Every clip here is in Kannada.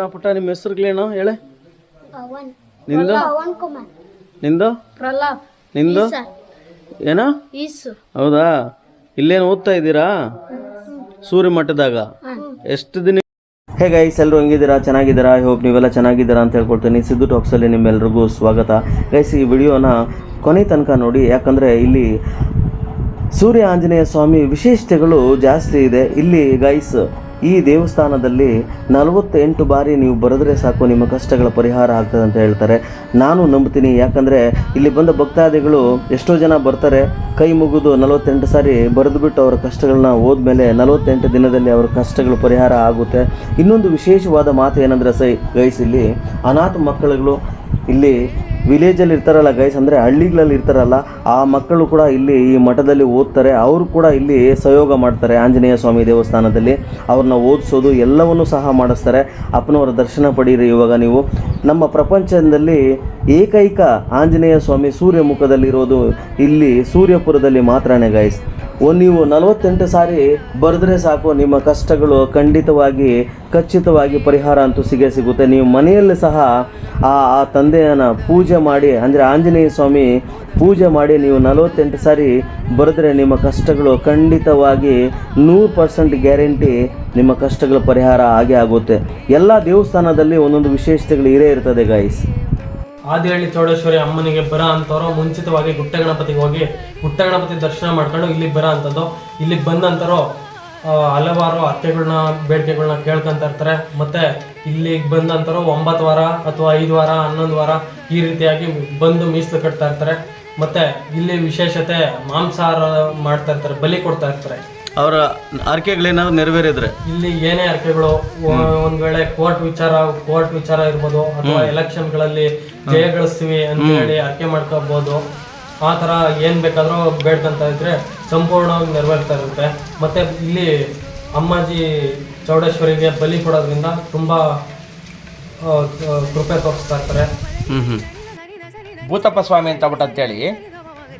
ಏನೋ ಪುಟ್ಟ ನಿಮ್ಮ ಹೆಸರುಗಳೇನು? ಹೇಳೆ. ನಿಂದು? ನಿಂದು? ಪ್ರಲಾಪ್ ನಿಂದು? ಏನೋ? ಈಸು. ಹೌದಾ? ಇಲ್ಲೇನು ಓದ್ತಾ ಇದ್ದೀರಾ? ಸೂರ್ಯ ಮಠದಾಗ ಎಷ್ಟು ದಿನ ಹೇ ಗೈಸ್ ಎಲ್ಲರೂ ಹೆಂಗಿದ್ದೀರಾ? ಚೆನ್ನಾಗಿದ್ದೀರಾ? ಐ ಹೋಪ್ ನೀವೆಲ್ಲ ಚೆನ್ನಾಗಿದ್ದೀರಾ ಅಂತ ಹೇಳ್ಕೊಳ್ತೀನಿ ಸಿದ್ದು ಟಾಕ್ಸಲ್ಲಿ ನಿಮ್ಮೆಲ್ರಿಗೂ ಸ್ವಾಗತ. ಗೈಸ್ ಈ ವಿಡಿಯೋನ ಕೊನೆ ತನಕ ನೋಡಿ ಯಾಕಂದರೆ ಇಲ್ಲಿ ಸೂರ್ಯ ಆಂಜನೇಯ ಸ್ವಾಮಿ ವಿಶೇಷತೆಗಳು ಜಾಸ್ತಿ ಇದೆ. ಇಲ್ಲಿ ಗೈಸ್ ಈ ದೇವಸ್ಥಾನದಲ್ಲಿ ನಲವತ್ತೆಂಟು ಬಾರಿ ನೀವು ಬರೆದ್ರೆ ಸಾಕು, ನಿಮ್ಮ ಕಷ್ಟಗಳ ಪರಿಹಾರ ಆಗ್ತದೆ ಅಂತ ಹೇಳ್ತಾರೆ. ನಾನು ನಂಬ್ತೀನಿ, ಯಾಕಂದರೆ ಇಲ್ಲಿ ಬಂದ ಭಕ್ತಾದಿಗಳು ಎಷ್ಟೋ ಜನ ಬರ್ತಾರೆ, ಕೈ ಮುಗಿದು ನಲವತ್ತೆಂಟು ಸಾರಿ ಬರೆದುಬಿಟ್ಟು ಅವರ ಕಷ್ಟಗಳನ್ನ ಹೋದ್ಮೇಲೆ ನಲವತ್ತೆಂಟು ದಿನದಲ್ಲಿ ಅವರ ಕಷ್ಟಗಳು ಪರಿಹಾರ ಆಗುತ್ತೆ. ಇನ್ನೊಂದು ವಿಶೇಷವಾದ ಮಾತು ಏನಂದರೆ ಸೈ, ಗೈಸ್, ಇಲ್ಲಿ ಅನಾಥ ಮಕ್ಕಳುಗಳು ಇಲ್ಲಿ ವಿಲೇಜಲ್ಲಿ ಇರ್ತಾರಲ್ಲ ಗೈಸ್ ಅಂದರೆ ಹಳ್ಳಿಗಳಲ್ಲಿ ಇರ್ತಾರಲ್ಲ, ಆ ಮಕ್ಕಳು ಕೂಡ ಇಲ್ಲಿ ಈ ಮಠದಲ್ಲಿ ಓದ್ತಾರೆ. ಅವರು ಕೂಡ ಇಲ್ಲಿ ಸಹಯೋಗ ಮಾಡ್ತಾರೆ ಆಂಜನೇಯ ಸ್ವಾಮಿ ದೇವಸ್ಥಾನದಲ್ಲಿ. ಅವ್ರನ್ನ ಓದಿಸೋದು ಎಲ್ಲವನ್ನೂ ಸಹ ಮಾಡಿಸ್ತಾರೆ. ಅಪ್ಪನವರ ದರ್ಶನ ಪಡೀರಿ ಇವಾಗ ನೀವು. ನಮ್ಮ ಪ್ರಪಂಚದಲ್ಲಿ ಏಕೈಕ ಆಂಜನೇಯ ಸ್ವಾಮಿ ಸೂರ್ಯಮುಖದಲ್ಲಿರೋದು ಇಲ್ಲಿ ಸೂರ್ಯಪುರದಲ್ಲಿ ಮಾತ್ರನೇ ಗೈಸ್ ನೀವು ನಲವತ್ತೆಂಟು ಸಾರಿ ಬರೆದ್ರೆ ಸಾಕು, ನಿಮ್ಮ ಕಷ್ಟಗಳು ಖಂಡಿತವಾಗಿ, ಖಚಿತವಾಗಿ ಪರಿಹಾರ ಅಂತೂ ಸಿಗೇ ಸಿಗುತ್ತೆ. ನೀವು ಮನೆಯಲ್ಲಿ ಸಹ ಆ ಆ ತಂದೆಯನ್ನು ಪೂಜೆ ಮಾಡಿ, ಅಂದರೆ ಆಂಜನೇಯ ಸ್ವಾಮಿ ಪೂಜೆ ಮಾಡಿ ನೀವು ನಲವತ್ತೆಂಟು ಸಾರಿ ಬರೆದ್ರೆ ನಿಮ್ಮ ಕಷ್ಟಗಳು ಖಂಡಿತವಾಗಿ ನೂರು ಪರ್ಸೆಂಟ್ ಗ್ಯಾರಂಟಿ ನಿಮ್ಮ ಕಷ್ಟಗಳ ಪರಿಹಾರ ಆಗೇ ಆಗುತ್ತೆ. ಎಲ್ಲ ದೇವಸ್ಥಾನದಲ್ಲಿ ಒಂದೊಂದು ವಿಶೇಷತೆಗಳು ಇರೇ ಇರ್ತದೆ ಗಾಯಿಸ್ ಆದಿಹಳ್ಳಿ ಚೌಡೇಶ್ವರಿ ಅಮ್ಮನಿಗೆ ಬರ ಅಂತವ್ರು ಮುಂಚಿತವಾಗಿ ಗುಟ್ಟ ಗಣಪತಿಗೆ ಹೋಗಿ ಗುಟ್ಟ ಗಣಪತಿ ದರ್ಶನ ಮಾಡ್ಕೊಂಡು ಇಲ್ಲಿಗೆ ಬರ ಅಂತದ್ದು. ಇಲ್ಲಿಗೆ ಬಂದಂಥವ್ರು ಹಲವಾರು ಅರ್ಕೆಗಳನ್ನ ಬೇಡಿಕೆಗಳನ್ನ ಕೇಳ್ಕೊಂತ ಇರ್ತಾರೆ. ಮತ್ತೆ ಇಲ್ಲಿಗೆ ಬಂದಂತರು ಒಂಬತ್ತು ವಾರ ಅಥವಾ ಐದು ವಾರ, ಹನ್ನೊಂದು ವಾರ ಈ ರೀತಿಯಾಗಿ ಬಂದು ಮೀಸಲು ಕಟ್ತಾ ಇರ್ತಾರೆ. ಮತ್ತೆ ಇಲ್ಲಿ ವಿಶೇಷತೆ ಮಾಂಸಾಹಾರ ಮಾಡ್ತಾ ಇರ್ತಾರೆ ಬಲಿ ಕೊಡ್ತಾ ಇರ್ತಾರೆ. ಅವರ ಅರ್ಕೆಗಳೇನಾದ್ರು ನೆರವೇರಿದ್ರೆ? ಇಲ್ಲಿ ಏನೇ ಅರ್ಕೆಗಳು ಒಂದ್ ವೇಳೆ ಕೋರ್ಟ್ ವಿಚಾರ ಕೋರ್ಟ್ ವಿಚಾರ ಇರ್ಬೋದು ಅಥವಾ ಎಲೆಕ್ಷನ್ಗಳಲ್ಲಿ ಜಯ ಗಳಿಸ್ತೀವಿ ಅಂತ ಹೇಳಿ ಅರ್ಕೆ ಮಾಡ್ಕೋಬಹುದು ಆ ತರ ಏನ್ ಬೇಕಾದ್ರೂ ಬೇಡ್ಕಂತ ಇದ್ರೆ ಸಂಪೂರ್ಣವಾಗಿ ನೆರವೇರ್ತಾ ಇರುತ್ತೆ. ಮತ್ತೆ ಇಲ್ಲಿ ಅಮ್ಮಾಜಿ ಚೌಡೇಶ್ವರಿಗೆ ಬಲಿ ಕೊಡೋದ್ರಿಂದ ತುಂಬಾ ಕೃಪೆ ತೋರಿಸ್ತಾ ಇರ್ತಾರೆ. ಭೂತಪ್ಪ ಸ್ವಾಮಿ ಅಂತ ಬಿಟ್ಟು ಅಂತೇಳಿ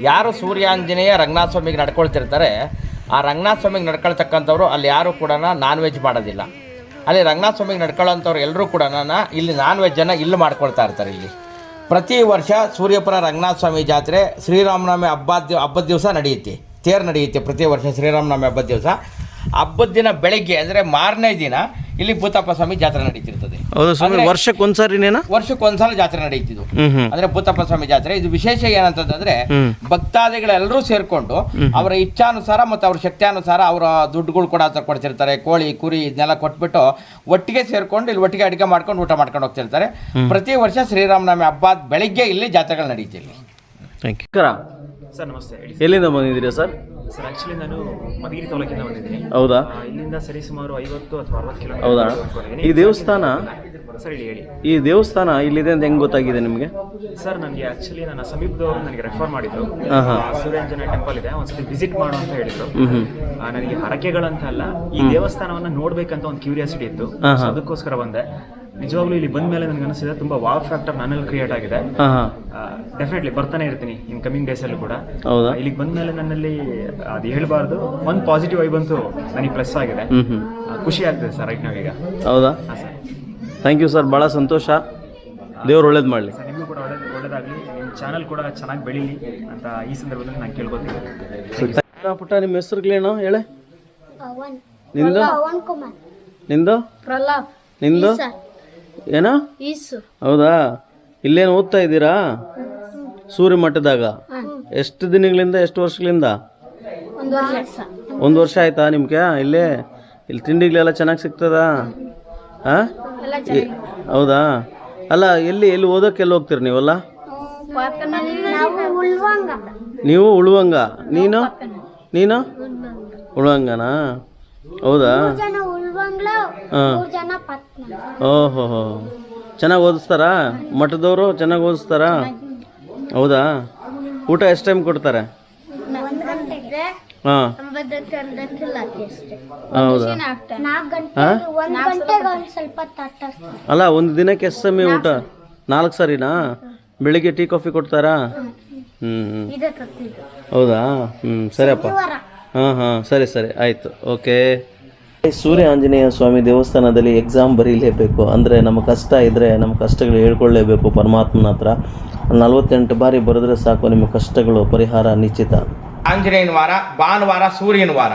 ಯಾರು ಸೂರ್ಯಾಂಜನೇಯ ರಂಗನಾಥ ಸ್ವಾಮಿಗೆ ನಡ್ಕೊಳ್ತಿರ್ತಾರೆ, ಆ ರಂಗನಾಥ ಸ್ವಾಮಿಗೆ ನಡ್ಕೊಳ್ತಕ್ಕಂಥವ್ರು ಅಲ್ಲಿ ಯಾರು ಕೂಡ ನಾನ್ ವೆಜ್ ಮಾಡೋದಿಲ್ಲ. ಅಲ್ಲಿ ರಂಗನಾಥ ಸ್ವಾಮಿಗೆ ನಡ್ಕೊಳ್ಳೋಂಥವ್ರು ಎಲ್ಲರೂ ಕೂಡ ಇಲ್ಲಿ ನಾನ್ ವೆಜ್ಜನ್ನು ಇಲ್ಲಿ ಮಾಡ್ಕೊಳ್ತಾ ಇರ್ತಾರೆ ಇಲ್ಲಿ. ಪ್ರತಿ ವರ್ಷ ಸೂರ್ಯಪುರ ರಂಗನಾಥ ಸ್ವಾಮಿ ಜಾತ್ರೆ ಶ್ರೀರಾಮನವಮಿ ಹಬ್ಬದ ಹಬ್ಬದ ದಿವಸ ನಡೆಯುತ್ತೆ. ತೇರು ನಡೆಯುತ್ತೆ ಪ್ರತಿ ವರ್ಷ ಶ್ರೀರಾಮನವಮಿ ಹಬ್ಬದ ದಿವಸ. ಹಬ್ಬದ ದಿನ ಬೆಳಗ್ಗೆ, ಅಂದರೆ ಮಾರನೇ ದಿನ ಇಲ್ಲಿ ಭೂತಪ್ಪ ಸ್ವಾಮಿ ಜಾತ್ರೆ ನಡೀತಿರ್ತದೆ ಹೌದು ಸ್ವಾಮಿ ವರ್ಷಕ್ಕೆ ಒಂದ್ಸಾರಿನೇನಾ ವರ್ಷಕ್ಕೆ ಒಂದ್ಸಲ ಜಾತ್ರೆ ನಡೆಯುತ್ತಿದ್ದು. ಅಂದ್ರೆ ಭೂತಪ್ಪ ಸ್ವಾಮಿ ಜಾತ್ರೆ. ಇದು ವಿಶೇಷ ಏನಂತಂದ್ರೆ. ಭಕ್ತಾದಿಗಳೆಲ್ಲರೂ ಸೇರ್ಕೊಂಡು ಅವರ ಇಚ್ಛಾನುಸಾರ ಮತ್ತು ಅವ್ರ ಶಕ್ತಿಯಾನುಸಾರ ಅವರ ದುಡ್ಡುಗಳು ಕೂಡ ಕೊಡ್ತಿರ್ತಾರೆ. ಕೋಳಿ ಕುರಿ ಇದನ್ನೆಲ್ಲ ಕೊಟ್ಬಿಟ್ಟು ಒಟ್ಟಿಗೆ ಸೇರ್ಕೊಂಡು ಇಲ್ಲಿ ಒಟ್ಟಿಗೆ ಅಡಿಗೆ ಮಾಡ್ಕೊಂಡು ಊಟ ಮಾಡ್ಕೊಂಡು ಹೋಗ್ತಿರ್ತಾರೆ. ಪ್ರತಿ ವರ್ಷ ಶ್ರೀರಾಮನವಮಿ ಹಬ್ಬ ಬೆಳಿಗ್ಗೆ ಇಲ್ಲಿ ಜಾತ್ರೆಗಳು ನಡೀತಿ ಇಲ್ಲಿ ಥ್ಯಾಂಕ್ ಯು ಸರ್ ನಮಸ್ತೆ. ಹೇಳಿ ಎಲ್ಲಿಂದ ಬಂದಿದ್ದೀರಾ ಸರ್? ಸರ್ ಆ್ಯಕ್ಚುಲಿ ನಾನು ಮಧುಗಿರಿ ತಾಲೂಕಿಂದ ಬಂದಿದ್ದೀನಿ. ಹೌದಾ? ಆ, ಇಲ್ಲಿಂದ ಸರಿ ಸುಮಾರು ಐವತ್ತು ಅಥವಾ ಅರವತ್ತು ಕಿಲೋಮೀಟರ್ ಹೌದಾ. ಈ ದೇವಸ್ಥಾನ? ಸರ್ ಹೇಳಿ ಹೇಳಿ. ಈ ದೇವಸ್ಥಾನ ಇಲ್ಲಿದೆ ಅಂತ ಹೆಂಗ್ ಗೊತ್ತಾಗಿದೆ ನಿಮಗೆ? ಸರ್ ನನಗೆ ಆ್ಯಕ್ಚುಲಿ ನನ್ನ ಸಮೀಪದವರು ನನಗೆ ರೆಫರ್ ಮಾಡಿದ್ರು. ಆ, ಸೂರ್ಯಾಂಜನ ಟೆಂಪಲ್ ಇದೆ ಒಂದ್ಸತಿ ವಿಸಿಟ್ ಮಾಡು ಅಂತ ಹೇಳಿದ್ರು. ಆ, ನನಗೆ ಹರಕೆಗಳಂತ ಅಲ್ಲ ಈ ದೇವಸ್ಥಾನವನ್ನ ನೋಡ್ಬೇಕಂತ ಒಂದು ಕ್ಯೂರಿಯಾಸಿಟಿ ಇತ್ತು. So ಅದಕ್ಕೋಸ್ಕರ ಬಂದೆ. ನಿಜವಾಗ್ಲೂ ಇಲ್ಲಿ ಬಂದ ಮೇಲೆ ನನಗೆ ಅನಿಸಿದೆ ತುಂಬಾ ವಾವ್ ಫ್ಯಾಕ್ಟರ್ ನನ್ನಲ್ಲಿ ಕ್ರಿಯೇಟ್ ಆಗಿದೆ. ಹಾಂ ಹಾಂ. ಡೆಫಿನೆಟ್ಲಿ ಬರ್ತಾನೆ ಇರ್ತೀನಿ ಇನ್ ಕಮಿಂಗ್ ಡೇಸ್ ಅಲ್ಲಿ ಕೂಡ. ಹೌದಾ? ಇಲ್ಲಿಗೆ ಬಂದ್ಮೇಲೆ ನನ್ನಲ್ಲಿ ಅದು ಹೇಳ್ಬಾರ್ದು ಒಂದು ಪಾಸಿಟಿವ್ ಐ ಬಂತು ನನಗೆ ಪ್ಲಸ್ ಆಗಿದೆ. ಹ್ಞೂ ಹ್ಞೂ ಖುಷಿ ಆಗ್ತದೆ ಸರ್ ರೈಟ್ ಈಗ ಹೌದಾ? ಸರ್ ಥ್ಯಾಂಕ್ ಯು ಸರ್ ಭಾಳ ಸಂತೋಷ. ದೇವ್ರು ಒಳ್ಳೇದು ಮಾಡಲಿ. ಸರ್ ನಿಮಗೂ ಕೂಡ ಒಳ್ಳೇದು ಒಳ್ಳೇದಾಗಲಿ. ನಿಮ್ಮ ಚಾನಲ್ ಕೂಡ ಚೆನ್ನಾಗಿ ಬೆಳೀಲಿ ಅಂತ ಈ ಸಂದರ್ಭದಲ್ಲಿ ನಾನು ಕೇಳ್ಕೊತೀನಿ. ಪುಟ್ಟ ನಿಮ್ಮ ಹೆಸರುಗಳೇನು ಹೇಳೆ. ನಿಂದು? ನಿಂದು? ಪ್ರಲಾಪ್ ನಿಂದು? ಏನೋ? ಹೌದಾ? ಇಲ್ಲೇನು ಓದ್ತಾ ಇದ್ದೀರಾ? ಸೂರ್ಯ ಮಠದಾಗ. ಎಷ್ಟು ದಿನಗಳಿಂದ ಎಷ್ಟು ವರ್ಷಗಳಿಂದ? ಒಂದು ವರ್ಷ. ಆಯ್ತಾ ನಿಮ್ಗೆ? ಇಲ್ಲೇ ಇಲ್ಲಿ ತಿಂಡಿಗಳೆಲ್ಲ ಚೆನ್ನಾಗಿ ಸಿಗ್ತದಾ? ಹಾಂ ಹೌದಾ? ಅಲ್ಲ ಎಲ್ಲಿ ಎಲ್ಲಿ ಓದೋಕೆ ಎಲ್ಲಿ ಹೋಗ್ತೀರಿ ನೀವಲ್ಲ? ನೀವು ಉಳುವಂಗ. ನೀನು? ನೀನು? ಉಳುವಂಗನಾ? ಹೌದಾ? ಓಹೋ ಹೋ. ಚೆನ್ನಾಗಿ ಓದಿಸ್ತಾರಾ? ಮಠದವರು ಚೆನ್ನಾಗಿ ಓದಿಸ್ತಾರಾ? ಹೌದಾ? ಊಟ ಎಷ್ಟು ಟೈಮ್ ಕೊಡ್ತಾರೆ? ಹಾಂ. ಹೌದಾ? ಅಲ್ಲ ಒಂದು ದಿನಕ್ಕೆ ಎಷ್ಟು ಸಮಯ ಊಟ? ನಾಲ್ಕು ಸರಿನಾ? ಬೆಳಿಗ್ಗೆ ಟೀ ಕಾಫಿ ಕೊಡ್ತಾರಾ? ಹ್ಞೂ ಹೌದಾ? ಹ್ಞೂ ಸರಿಯಪ್ಪ. ಹಾಂ ಹಾಂ. ಸರಿ ಸರಿ. ಆಯಿತು. ಓಕೆ. ಸೂರ್ಯ ಆಂಜನೇಯ ಸ್ವಾಮಿ ದೇವಸ್ಥಾನದಲ್ಲಿ ಎಕ್ಸಾಮ್ ಬರೀಲೇಬೇಕು. ಅಂದರೆ ನಮ್ಮ ಕಷ್ಟ ಇದ್ದರೆ ನಮ್ಮ ಕಷ್ಟಗಳು ಹೇಳ್ಕೊಳ್ಳೇಬೇಕು ಪರಮಾತ್ಮನ ಹತ್ರ. ನಲವತ್ತೆಂಟು ಬಾರಿ ಬರೆದ್ರೆ ಸಾಕು, ನಿಮ್ಮ ಕಷ್ಟಗಳು ಪರಿಹಾರ ನಿಶ್ಚಿತ. ಆಂಜನೇಯನ ವಾರ, ಭಾನುವಾರ, ಸೂರ್ಯನ ವಾರ.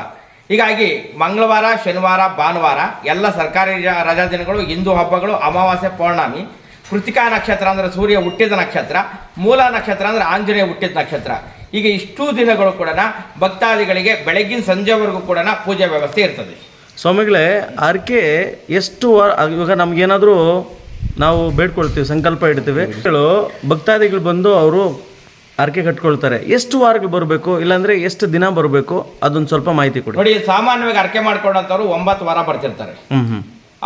ಹೀಗಾಗಿ ಮಂಗಳವಾರ, ಶನಿವಾರ, ಭಾನುವಾರ, ಎಲ್ಲ ಸರ್ಕಾರಿ ರಜಾ ದಿನಗಳು, ಹಿಂದೂ ಹಬ್ಬಗಳು, ಅಮಾವಾಸ್ಯೆ, ಪೌರ್ಣಮಿ, ಕೃತಿಕಾ ನಕ್ಷತ್ರ ಅಂದರೆ ಸೂರ್ಯ ಹುಟ್ಟಿದ ನಕ್ಷತ್ರ, ಮೂಲ ನಕ್ಷತ್ರ ಅಂದರೆ ಆಂಜನೇಯ ಹುಟ್ಟಿದ ನಕ್ಷತ್ರ. ಈಗ ಇಷ್ಟೂ ದಿನಗಳು ಕೂಡ ಭಕ್ತಾದಿಗಳಿಗೆ ಬೆಳಗಿನ ಸಂಜೆವರೆಗೂ ಕೂಡ ಪೂಜೆ ವ್ಯವಸ್ಥೆ ಇರ್ತದೆ. ಸ್ವಾಮಿಗಳೇ ಆರ್ಕೆ ಎಷ್ಟು ವಾರ ಇವಾಗ ನಮಗೇನಾದರೂ ನಾವು ಬೇಡ್ಕೊಳ್ತೀವಿ ಸಂಕಲ್ಪ ಇಡ್ತೀವಿ. ಹೇಳು ಭಕ್ತಾದಿಗಳು ಬಂದು ಅವರು ಆರ್ಕೆ ಕಟ್ಕೊಳ್ತಾರೆ. ಎಷ್ಟು ವಾರಗಳು ಬರಬೇಕು? ಇಲ್ಲಾಂದ್ರೆ ಎಷ್ಟು ದಿನ ಬರಬೇಕು? ಅದೊಂದು ಸ್ವಲ್ಪ ಮಾಹಿತಿ ಕೊಡಿ. ನೋಡಿ ಸಾಮಾನ್ಯವಾಗಿ ಅರ್ಕೆ ಮಾಡ್ಕೊಂಡಂಥವ್ರು ಒಂಬತ್ತು ವಾರ ಬರ್ತಿರ್ತಾರೆ.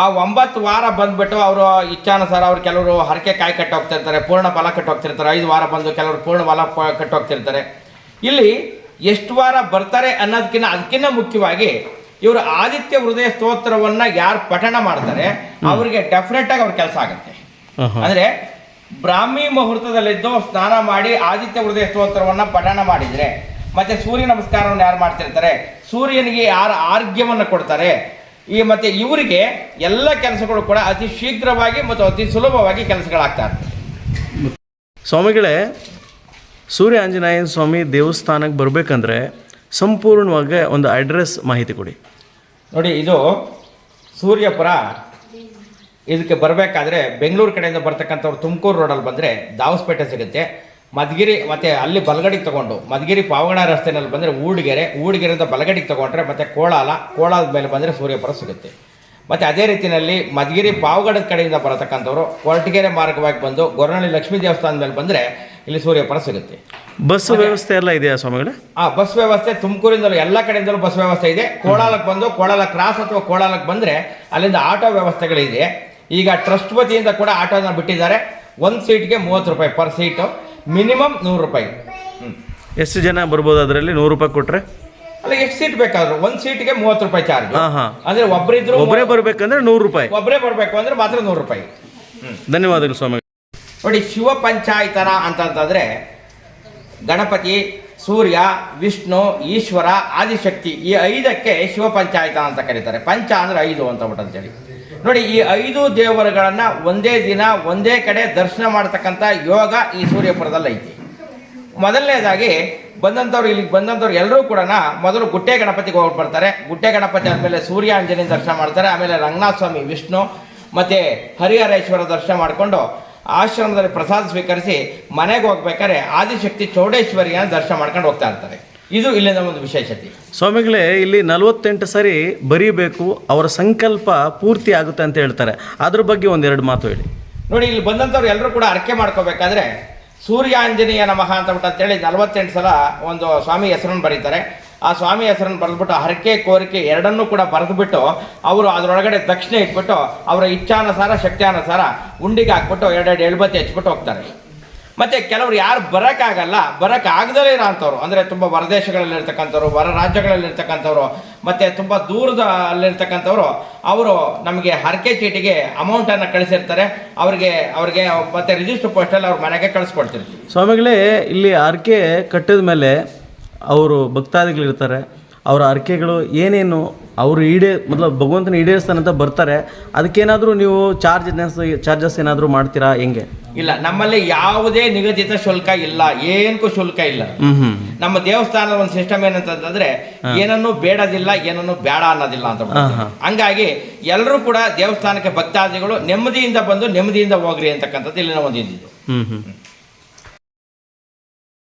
ಆ ಒಂಬತ್ತು ವಾರ ಬಂದ್ಬಿಟ್ಟು ಅವರು ಇಚ್ಛಾನುಸಾರ ಅವ್ರು ಕೆಲವರು ಹರಕೆ ಕಾಯಿ ಕಟ್ಟೋಗ್ತಿರ್ತಾರೆ ಪೂರ್ಣ ಫಲ ಕಟ್ಟೋಗ್ತಿರ್ತಾರೆ ಐದು ವಾರ ಬಂದು ಕೆಲವರು ಪೂರ್ಣ ಫಲ ಕಟ್ಟೋಗ್ತಿರ್ತಾರೆ ಇಲ್ಲಿ ಎಷ್ಟು ವಾರ ಬರ್ತಾರೆ ಅನ್ನೋದಕ್ಕಿಂತ ಅದಕ್ಕಿಂತ ಮುಖ್ಯವಾಗಿ ಇವರು ಆದಿತ್ಯ ಹೃದಯ ಸ್ತೋತ್ರವನ್ನ ಯಾರು ಪಠಣ ಮಾಡ್ತಾರೆ ಅವರಿಗೆ ಡೆಫಿನೆಟ್ ಆಗಿ ಅವ್ರ ಕೆಲಸ ಆಗುತ್ತೆ. ಅಂದ್ರೆ ಬ್ರಾಹ್ಮಿ ಮುಹೂರ್ತದಲ್ಲಿದ್ದು ಸ್ನಾನ ಮಾಡಿ ಆದಿತ್ಯ ಹೃದಯ ಸ್ತೋತ್ರವನ್ನ ಪಠಣ ಮಾಡಿದ್ರೆ ಮತ್ತೆ ಸೂರ್ಯ ನಮಸ್ಕಾರವನ್ನು ಯಾರು ಮಾಡ್ತಿರ್ತಾರೆ? ಸೂರ್ಯನಿಗೆ ಯಾರು ಆರೋಗ್ಯವನ್ನು ಕೊಡ್ತಾರೆ? ಈ ಮತ್ತೆ ಇವರಿಗೆ ಎಲ್ಲ ಕೆಲಸಗಳು ಕೂಡ ಅತಿ ಶೀಘ್ರವಾಗಿ ಮತ್ತು ಅತಿ ಸುಲಭವಾಗಿ ಕೆಲಸಗಳಾಗ್ತಾ ಇರ್ತದೆ ಸ್ವಾಮಿಗಳೇ ಸೂರ್ಯ ಆಂಜನೇಯನ ಸ್ವಾಮಿ ದೇವಸ್ಥಾನಕ್ಕೆ ಬರಬೇಕಂದ್ರೆ ಸಂಪೂರ್ಣವಾಗಿ ಒಂದು ಅಡ್ರೆಸ್ ಮಾಹಿತಿ ಕೊಡಿ. ನೋಡಿ, ಇದು ಸೂರ್ಯಪುರ. ಇದಕ್ಕೆ ಬರಬೇಕಾದ್ರೆ ಬೆಂಗಳೂರು ಕಡೆಯಿಂದ ಬರ್ತಕ್ಕಂಥವ್ರು ತುಮಕೂರು ರೋಡಲ್ಲಿ ಬಂದರೆ ದಾವಸ್ಪೇಟೆ ಸಿಗುತ್ತೆ. ಮಧುಗಿರಿ ಮತ್ತು ಅಲ್ಲಿ ಬಲಗಡಿಗೆ ತಗೊಂಡು ಮಧುಗಿರಿ ಪಾವಗಡ ರಸ್ತೆನಲ್ಲಿ ಬಂದರೆ ಊಡಿಗೆರೆ, ಊಡಿಗೆರೆಯಿಂದ ಬಲಗಡಿಗೆ ತಗೊಂಡ್ರೆ ಮತ್ತು ಕೋಳಾಲ ಕೋಳಾದ ಮೇಲೆ ಬಂದರೆ ಸೂರ್ಯಪುರ ಸಿಗುತ್ತೆ. ಮತ್ತು ಅದೇ ರೀತಿಯಲ್ಲಿ ಮಧುಗಿರಿ ಪಾವಗಡದ ಕಡೆಯಿಂದ ಬರತಕ್ಕಂಥವ್ರು ಕೊರಟಗೆರೆ ಮಾರ್ಗವಾಗಿ ಬಂದು ಗೊರನಹಳ್ಳಿ ಲಕ್ಷ್ಮೀ ದೇವಸ್ಥಾನದ ಮೇಲೆ ಬಂದರೆ ಇಲ್ಲಿ ಸೂರ್ಯಪುರ ಸಿಗುತ್ತೆ. ಬಸ್ ವ್ಯವಸ್ಥೆ ಎಲ್ಲ ಇದೆಯಾ ಸ್ವಾಮಿಗಳೇ? ಆ ಬಸ್ ವ್ಯವಸ್ಥೆ ತುಮಕೂರಿಂದಲೂ ಎಲ್ಲ ಕಡೆಯಿಂದಲೂ ಬಸ್ ವ್ಯವಸ್ಥೆ ಇದೆ. ಕೋಳಾಲಕ್ಕೆ ಬಂದು ಕೋಳಾಲ ಕ್ರಾಸ್ ಅಥವಾ ಕೋಳಾಲಕ್ಕೆ ಬಂದರೆ ಅಲ್ಲಿಂದ ಆಟೋ ವ್ಯವಸ್ಥೆಗಳಿದೆ. ಈಗ ಟ್ರಸ್ಟ್ ವತಿಯಿಂದ ಕೂಡ ಆಟೋನ ಬಿಟ್ಟಿದ್ದಾರೆ. ಒಂದು ಸೀಟ್ಗೆ ಮೂವತ್ತು ರೂಪಾಯಿ ಪರ್ ಸೀಟು ಮಿನಿಮಮ್ ನೂರು ರೂಪಾಯಿ. ಎಷ್ಟು ಜನ ಬರ್ಬೋದು ಅದರಲ್ಲಿ? ನೂರು ರೂಪಾಯಿ ಕೊಟ್ಟರೆ ಅಲ್ಲ ಎಷ್ಟು ಸೀಟ್ ಬೇಕಾದ್ರು? ಒಂದು ಸೀಟ್ಗೆ ಮೂವತ್ತು ರೂಪಾಯಿ ಚಾರ್ಜ್ ಅಂದ್ರೆ ಒಬ್ಬರಿದ್ರು ಒಬ್ಬರೇ ಬರ್ಬೇಕಂದ್ರೆ ನೂರು ರೂಪಾಯಿ. ಒಬ್ಬರೇ ಬರಬೇಕು ಅಂದ್ರೆ ಮಾತ್ರ ನೂರು ರೂಪಾಯಿ. ಧನ್ಯವಾದಗಳು ಸ್ವಾಮಿ ನೋಡಿ ಶಿವ ಪಂಚಾಯತನ ಅಂತಂತಂದ್ರೆ ಗಣಪತಿ, ಸೂರ್ಯ, ವಿಷ್ಣು, ಈಶ್ವರ, ಆದಿಶಕ್ತಿ ಈ ಐದಕ್ಕೆ ಶಿವ ಪಂಚಾಯತ ಅಂತ ಕರೀತಾರೆ. ಪಂಚ ಅಂದರೆ ಐದು ಅಂತ ಬಿಟ್ಟು ಅಂತೇಳಿ ನೋಡಿ, ಈ ಐದು ದೇವರುಗಳನ್ನು ಒಂದೇ ದಿನ, ಒಂದೇ ಕಡೆ ದರ್ಶನ ಮಾಡ್ತಕ್ಕಂಥ ಯೋಗ ಈ ಸೂರ್ಯಪುರದಲ್ಲಿ ಐತಿ. ಮೊದಲನೇದಾಗಿ, ಬಂದಂಥವ್ರು ಇಲ್ಲಿಗೆ ಬಂದಂಥವ್ರು ಎಲ್ಲರೂ ಕೂಡ ಮೊದಲು ಗುಟ್ಟೆ ಗಣಪತಿಗೆ ಹೋಗಿ ಬರ್ತಾರೆ. ಗುಟ್ಟೆ ಗಣಪತಿ ಆದಮೇಲೆ ಸೂರ್ಯ ಅಂಜನಿ ದರ್ಶನ ಮಾಡ್ತಾರೆ. ಆಮೇಲೆ ರಂಗನಾಥ ಸ್ವಾಮಿ, ವಿಷ್ಣು, ಮತ್ತು ಹರಿಹರೇಶ್ವರ ದರ್ಶನ ಮಾಡಿಕೊಂಡು ಆಶ್ರಮದಲ್ಲಿ ಪ್ರಸಾದ ಸ್ವೀಕರಿಸಿ ಮನೆಗೆ ಹೋಗ್ಬೇಕಾದ್ರೆ ಆದಿಶಕ್ತಿ ಚೌಡೇಶ್ವರಿಯ ದರ್ಶನ ಮಾಡ್ಕೊಂಡು ಹೋಗ್ತಾ ಇರ್ತಾರೆ. ಇದು ಇಲ್ಲಿನ ಒಂದು ವಿಶೇಷತೆ. ಸ್ವಾಮಿಗಳೇ ಇಲ್ಲಿ ನಲವತ್ತೆಂಟು ಸರಿ ಬರೀಬೇಕು ಅವರ ಸಂಕಲ್ಪ ಪೂರ್ತಿ ಆಗುತ್ತೆ ಅಂತ ಹೇಳ್ತಾರೆ. ಅದ್ರ ಬಗ್ಗೆ ಒಂದೆರಡು ಮಾತು ಹೇಳಿ. ನೋಡಿ ಇಲ್ಲಿ ಬಂದಂಥವ್ರು ಎಲ್ಲರೂ ಕೂಡ ಅರಕೆ ಮಾಡ್ಕೋಬೇಕಾದ್ರೆ ಸೂರ್ಯಾಂಜನೇಯ ನಮಃ ಅಂತ ಬಿಟ್ಟು ಅಂತೇಳಿ ನಲವತ್ತೆಂಟು ಸಲ ಒಂದು ಸ್ವಾಮಿ ಹೆಸರನ್ನು ಬರೀತಾರೆ. ಆ ಸ್ವಾಮಿ ಹೆಸರನ್ನು ಬರೆದ್ಬಿಟ್ಟು ಹರಕೆ ಕೋರಿಕೆ ಎರಡನ್ನೂ ಕೂಡ ಬರೆದ್ಬಿಟ್ಟು ಅವರು ಅದರೊಳಗಡೆ ದಕ್ಷಿಣೆ ಇಟ್ಬಿಟ್ಟು ಅವರ ಇಚ್ಛಾನುಸಾರ, ಶಕ್ತಿಯಾನುಸಾರ ಉಂಡಿಗೆ ಹಾಕ್ಬಿಟ್ಟು ಎರಡೆರಡು ಎಳ್ಬತ್ತಿ ಹಚ್ಬಿಟ್ಟು ಹೋಗ್ತಾರೆ. ಮತ್ತೆ ಕೆಲವರು ಯಾರು ಬರೋಕ್ಕಾಗಲ್ಲ, ಬರೋಕ್ಕಾಗದಲೇ ಇರೋ ಅಂಥವ್ರು ಅಂದರೆ ತುಂಬ ಹೊರದೇಶಗಳಲ್ಲಿರ್ತಕ್ಕಂಥವ್ರು, ಹೊರ ರಾಜ್ಯಗಳಲ್ಲಿರ್ತಕ್ಕಂಥವ್ರು, ಮತ್ತು ತುಂಬ ದೂರದ ಅಲ್ಲಿರ್ತಕ್ಕಂಥವ್ರು ಅವರು ನಮಗೆ ಹರಕೆ ಚೀಟಿಗೆ ಅಮೌಂಟನ್ನು ಕಳಿಸಿರ್ತಾರೆ. ಅವರಿಗೆ, ಅವ್ರಿಗೆ ಮತ್ತೆ ರಿಜಿಸ್ಟರ್ ಪೋಸ್ಟಲ್ಲಿ ಅವ್ರ ಮನೆಗೆ ಕಳಿಸ್ಕೊಡ್ತಿರ್ತೀವಿ ಸ್ವಾಮಿಗಳೇ, ಇಲ್ಲಿ ಹರಕೆ ಕಟ್ಟಿದ ಮೇಲೆ ಅವರು ಭಕ್ತಾದಿಗಳಿರ್ತಾರೆ ಅವರ ಹರಕೆಗಳು ಏನೇನು ಅವರು ಈಡೇ ಮೊದಲು ಭಗವಂತನ ಈಡೇರಿಸ್ತಾನಂತ ಬರ್ತಾರೆ ಅದಕ್ಕೇನಾದರೂ ನೀವು ಚಾರ್ಜ್ ಚಾರ್ಜಸ್ ಏನಾದರೂ ಮಾಡ್ತೀರಾ ಹೆಂಗೆ? ಇಲ್ಲ ನಮ್ಮಲ್ಲಿ ಯಾವುದೇ ನಿಗದಿತ ಶುಲ್ಕ ಇಲ್ಲ ಏನಕ್ಕೂ ಶುಲ್ಕ ಇಲ್ಲ. ನಮ್ಮ ದೇವಸ್ಥಾನದ ಒಂದು ಸಿಸ್ಟಮ್ ಏನಂತಂದ್ರೆ ಏನನ್ನು ಬೇಡದಿಲ್ಲ ಏನನ್ನು ಬೇಡ ಅನ್ನೋದಿಲ್ಲ ಅಂತ. ಹಂಗಾಗಿ ಎಲ್ಲರೂ ಕೂಡ ದೇವಸ್ಥಾನಕ್ಕೆ ಭಕ್ತಾದಿಗಳು ನೆಮ್ಮದಿಯಿಂದ ಬಂದು ನೆಮ್ಮದಿಯಿಂದ ಹೋಗ್ರಿ ಅಂತಕ್ಕಂಥದ್ದು ಇಲ್ಲಿನ ಒಂದು ಇದ್ದಿದ್ದು